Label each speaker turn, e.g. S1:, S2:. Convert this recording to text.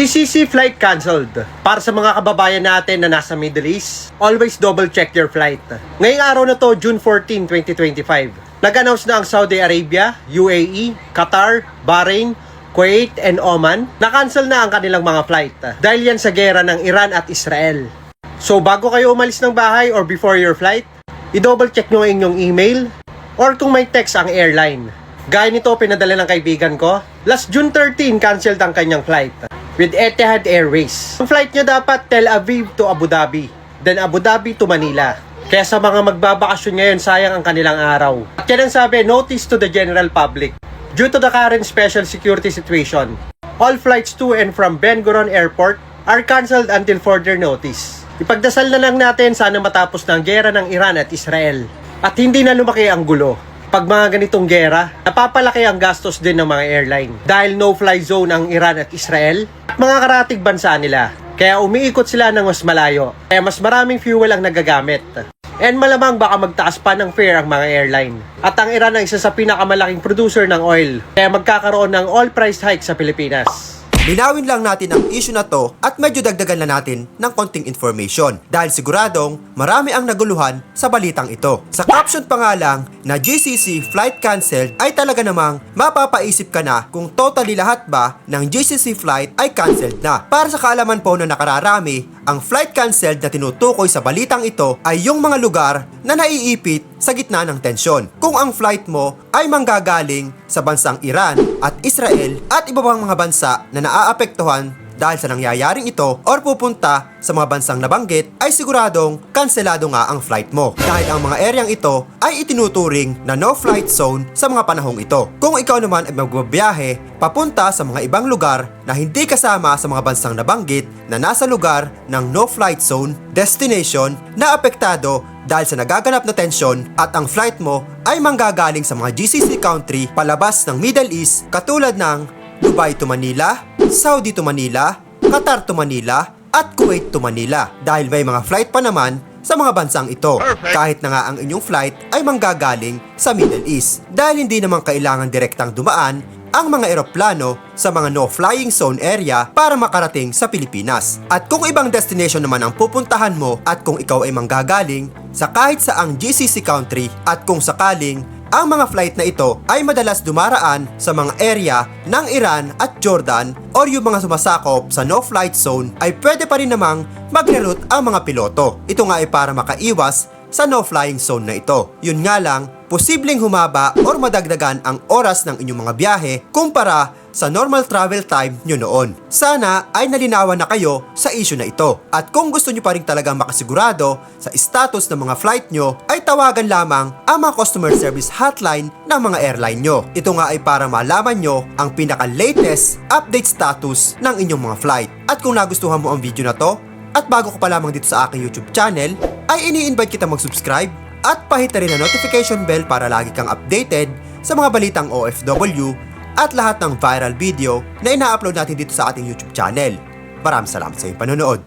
S1: GCC flight cancelled. Para sa mga kababayan natin na nasa Middle East, always double check your flight. Ngayong araw na to, June 14, 2025. Nag-announce na ang Saudi Arabia, UAE, Qatar, Bahrain, Kuwait, and Oman na cancel na ang kanilang mga flight dahil yan sa gera ng Iran at Israel. So bago kayo umalis ng bahay or before your flight, i-double check nyo ang inyong email or kung may text ang airline. Gaya nito, pinadala ng kaibigan ko. Last June 13, canceled ang kanyang flight with Etihad Airways. Ang flight niya dapat Tel Aviv to Abu Dhabi, then Abu Dhabi to Manila. Kaya sa mga magbabakasyon ngayon, sayang ang kanilang araw. At yan ang sabi, notice to the general public. Due to the current special security situation, all flights to and from Ben Gurion Airport are cancelled until further notice. Ipagdasal na lang natin sana matapos ng gera ng Iran at Israel. At hindi na lumaki ang gulo. Pag mga ganitong gera, napapalaki ang gastos din ng mga airline. Dahil no-fly zone ang Iran at Israel at mga karatig bansa nila. Kaya umiikot sila ng mas malayo. Kaya mas maraming fuel ang nagagamit. And malamang baka magtaas pa ng fare ang mga airline. At ang Iran ang isa sa pinakamalaking producer ng oil. Kaya magkakaroon ng oil price hike sa Pilipinas.
S2: Linawin lang natin ang issue na to at medyo dagdagan na natin ng konting information dahil siguradong marami ang naguluhan sa balitang ito. Sa caption pa nga lang na GCC flight cancelled ay talaga namang mapapaisip ka na kung totally lahat ba ng GCC flight ay cancelled na. Para sa kaalaman po na nakararami, ang flight cancelled na tinutukoy sa balitang ito ay yung mga lugar na naiipit sa gitna ng tensyon. Kung ang flight mo ay manggagaling sa bansang Iran at Israel at iba pang mga bansa na naaapektuhan dahil sa nangyayaring ito or pupunta sa mga bansang nabanggit ay siguradong kanselado nga ang flight mo dahil ang mga areang ito ay itinuturing na no flight zone sa mga panahong ito. Kung ikaw naman ay magbabiyahe papunta sa mga ibang lugar na hindi kasama sa mga bansang nabanggit na nasa lugar ng no flight zone destination na apektado dahil sa nagaganap na tensyon at ang flight mo ay manggagaling sa mga GCC country palabas ng Middle East katulad ng Dubai to Manila, Saudi to Manila, Qatar to Manila, at Kuwait to Manila. Dahil may mga flight pa naman sa mga bansang ito. Kahit na nga ang inyong flight ay manggagaling sa Middle East. Dahil hindi naman kailangan direktang dumaan ang mga eroplano sa mga no-flying zone area para makarating sa Pilipinas. At kung ibang destination naman ang pupuntahan mo at kung ikaw ay manggagaling sa kahit saang GCC country at kung sakaling ang mga flight na ito ay madalas dumaraan sa mga area ng Iran at Jordan or yung mga sumasakop sa no-flight zone ay pwede pa rin namang mag-reroute ang mga piloto. Ito nga ay para makaiwas sa no-flying zone na ito. Yun nga lang, posibleng humaba or madagdagan ang oras ng inyong mga biyahe kumpara sa normal travel time nyo noon. Sana ay nalinawan na kayo sa issue na ito. At kung gusto nyo pa rin talagang makasigurado sa status ng mga flight nyo, ay tawagan lamang ang mga customer service hotline ng mga airline nyo. Ito nga ay para malaman nyo ang pinaka-latest update status ng inyong mga flight. At kung nagustuhan mo ang video na to, at bago ka pa lamang dito sa aking YouTube channel, ay ini-invite kita mag-subscribe at pahit na rin ang notification bell para lagi kang updated sa mga balitang OFW at lahat ng viral video na ina-upload natin dito sa ating YouTube channel. Maraming salamat sa iyong panonood.